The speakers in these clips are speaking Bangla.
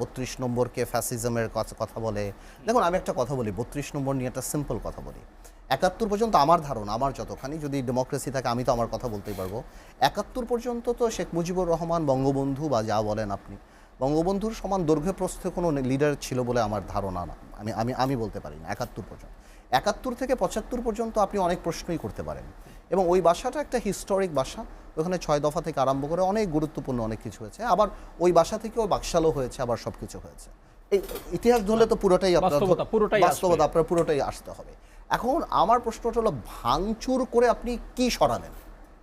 বত্রিশ নম্বরকে ফ্যাসিজমের কথা বলে। দেখুন, আমি একটা কথা বলি, বত্রিশ নম্বর নিয়ে একটা সিম্পল কথা বলি। একাত্তর পর্যন্ত আমার ধারণা, আমার যতখানি যদি ডেমোক্রেসি থাকে, আমি তো আমার কথা বলতেই পারব। একাত্তর পর্যন্ত তো শেখ মুজিবুর রহমান বঙ্গবন্ধু বা যা বলেন আপনি। বঙ্গবন্ধুর সমান দৈর্ঘ্য প্রস্থে কোনো লিডার ছিল বলে আমার ধারণা না। আমি আমি আমি বলতে পারি না, একাত্তর পর্যন্ত। একাত্তর থেকে পঁচাত্তর পর্যন্ত আপনি অনেক প্রশ্নই করতে পারেন। এবং ওই বাসাটা একটা হিস্টোরিক বাসা। ওখানে ছয় দফা থেকে আরম্ভ করে অনেক গুরুত্বপূর্ণ অনেক কিছু হয়েছে। আবার ওই বাসা থেকেও বাকশালও হয়েছে আবার সব কিছু হয়েছে। এই ইতিহাস ধরলে তো পুরোটাই আপনার বাস্তবতা, পুরোটাই বাস্তবতা আপনার পুরোটাই আসতে হবে। এখন আমার প্রশ্নটা হলো ভাঙচুর করে আপনি কি সরালেন?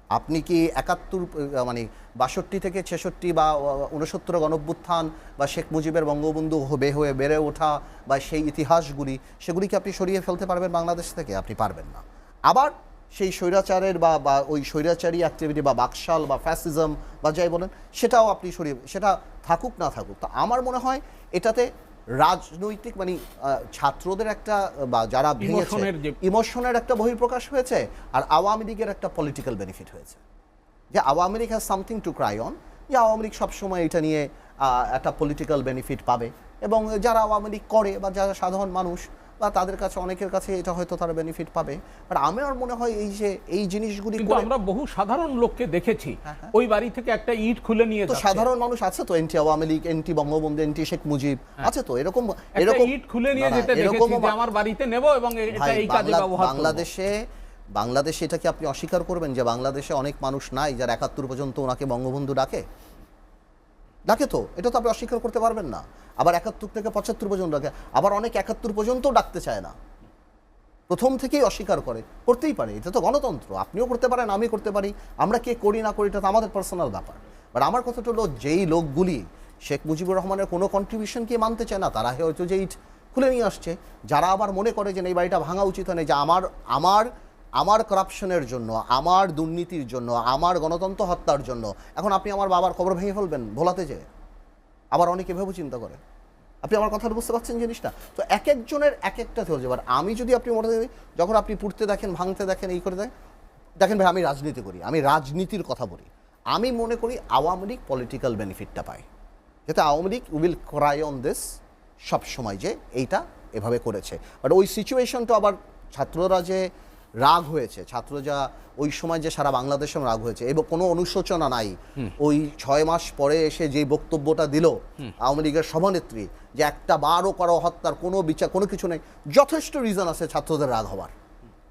আপনি কি একাত্তর মানে বাষট্টি থেকে ছেষট্টি বা উনসত্তর গণভ্যুত্থান বা শেখ মুজিবের বঙ্গবন্ধু হবে হয়ে বেড়ে ওঠা বা সেই ইতিহাসগুলি সেগুলিকে আপনি সরিয়ে ফেলতে পারবেন বাংলাদেশ থেকে? আপনি পারবেন না। আবার সেই স্বৈরাচারের বা বা ওই স্বৈরাচারী অ্যাক্টিভিটি বা বাকশাল বা ফ্যাসিজম বা যাই বলেন, সেটাও আপনি সরিয়ে, সেটা থাকুক না থাকুক। তো আমার মনে হয় এটাতে রাজনৈতিক মানে ছাত্রদের একটা বা যারা ভেঙেছে ইমোশনের একটা বহিঃপ্রকাশ হয়েছে আর আওয়ামী লীগের একটা পলিটিক্যাল বেনিফিট হয়েছে। যে Awami League has something to cry on যে আওয়ামী লীগ সবসময় এটা নিয়ে একটা পলিটিক্যাল বেনিফিট পাবে। এবং যারা আওয়ামী লীগ করে বা যারা সাধারণ মানুষ বা তাদের কাছে অনেকের কাছে এটা হয়তো তারা বেনিফিট পাবে। বাট আমার মনে হয় এই যে এই জিনিসগুলি কিন্তু আমরা বহু সাধারণ লোককে দেখেছি। হ্যাঁ, হ্যাঁ। ওই বাড়ি থেকে একটা ইট খুলে নিয়ে তো সাধারণ মানুষ আছে তো এনটি আওয়ামী লীগ এনটি বঙ্গবন্ধু এনটি শেখ মুজিব আছে তো? এরকম এরকম ইট খুলে নিয়ে যেতে দেখেছি যে আমার বাড়িতে নেব এবং এটা এই কাজে ব্যবহার করব। বাংলাদেশে বাংলাদেশে এটা কি আপনি অস্বীকার করবেন যে বাংলাদেশে অনেক মানুষ নাই যারা একাত্তর পর্যন্ত ওনাকে বঙ্গবন্ধু ডাকে। ডাকে তো, এটা তো আপনি অস্বীকার করতে পারবেন না। আবার একাত্তর থেকে পঁচাত্তর পর্যন্ত ডাকে, আবার অনেক একাত্তর পর্যন্ত ডাকতে চায় না। প্রথম থেকেই অস্বীকার করে, করতেই পারে, এটা তো গণতন্ত্র, আপনিও করতে পারেন আমি করতে পারি, আমরা কে করি না করি, এটা তো আমাদের পার্সোনাল ব্যাপার। বাট আমার কথাটা হলো, যেই লোকগুলি শেখ মুজিবুর রহমানের কোনো কন্ট্রিবিউশনকে মানতে চায় না, তারা হয়তো যে ইট খুলে নিয়ে আসছে। যারা আবার মনে করে যে এই বাড়িটা ভাঙা উচিত হয় না যে আমার আমার আমার করাপশনের জন্য, আমার দুর্নীতির জন্য, আমার গণতন্ত্র হত্যার জন্য, এখন আপনি আমার বাবার খবর ভেঙে ফেলবেন ভোলাতে যে আবার অনেকে ভেবে চিন্তা করে। আপনি আমার কথাটা বুঝতে পারছেন জিনিসটা? তো এক একজনের এক একটা ধৈর্য এবার আমি যদি আপনি মনে করি যখন আপনি পুড়তে দেখেন, ভাঙতে দেখেন, এই করে দেখেন দেখেন ভাই, আমি রাজনীতি করি, আমি রাজনীতির কথা বলি। আমি মনে করি আওয়ামী লীগ পলিটিক্যাল বেনিফিটটা পায়। যাতে Awami League will cry on this সব সময় যে এইটা এভাবে করেছে। বাট ওই সিচুয়েশনটা আবার ছাত্ররা যে রাগ হয়েছে। ছাত্র যা ওই সময় যে সারা বাংলাদেশে রাগ হয়েছে। এবং কোনো অনুশোচনা নাই। ওই ছয় মাস পরে এসে যে বক্তব্যটা দিল আওয়ামী লীগের সভানেত্রী যে একটা বারও করা হত্যার কোনো বিচার কোনো কিছু নেই যথেষ্ট রিজন আছে ছাত্রদের রাগ হওয়ার।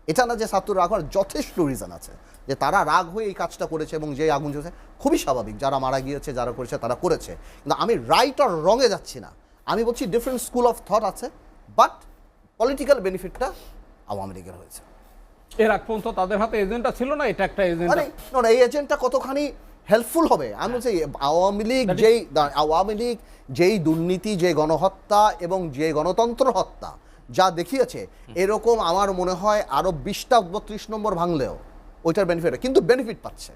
এটা না যে ছাত্র রাগ হওয়ার যথেষ্ট রিজন আছে। যে তারা রাগ হয়ে এই কাজটা করেছে এবং যে আগুন জ্বলছে খুবই স্বাভাবিক। যারা মারা গিয়েছে যারা করেছে তারা করেছে। কিন্তু আমি রাইট আর রঙে যাচ্ছি না। আমি বলছি ডিফারেন্ট স্কুল অফ থট আছে বাট পলিটিক্যাল বেনিফিটটা আওয়ামী লীগের হয়েছে। এর আগ পর্যন্ত তাদের হাতে এজেন্ডা ছিল না এটা একটা এজেন্ডা মানে না এই এজেন্টটা কতখানি হেল্পফুল হবে? আমি বলছি আওয়ামী লীগ যেই আওয়ামী লীগ যেই দুর্নীতি যে গণহত্যা এবং যে গণতন্ত্র হত্যা যা দেখিয়েছে এরকম আমার মনে হয় আরও বিশটা বত্রিশ নম্বর ভাঙলেও ওইটার বেনিফিট কিন্তু বেনিফিট পাচ্ছে।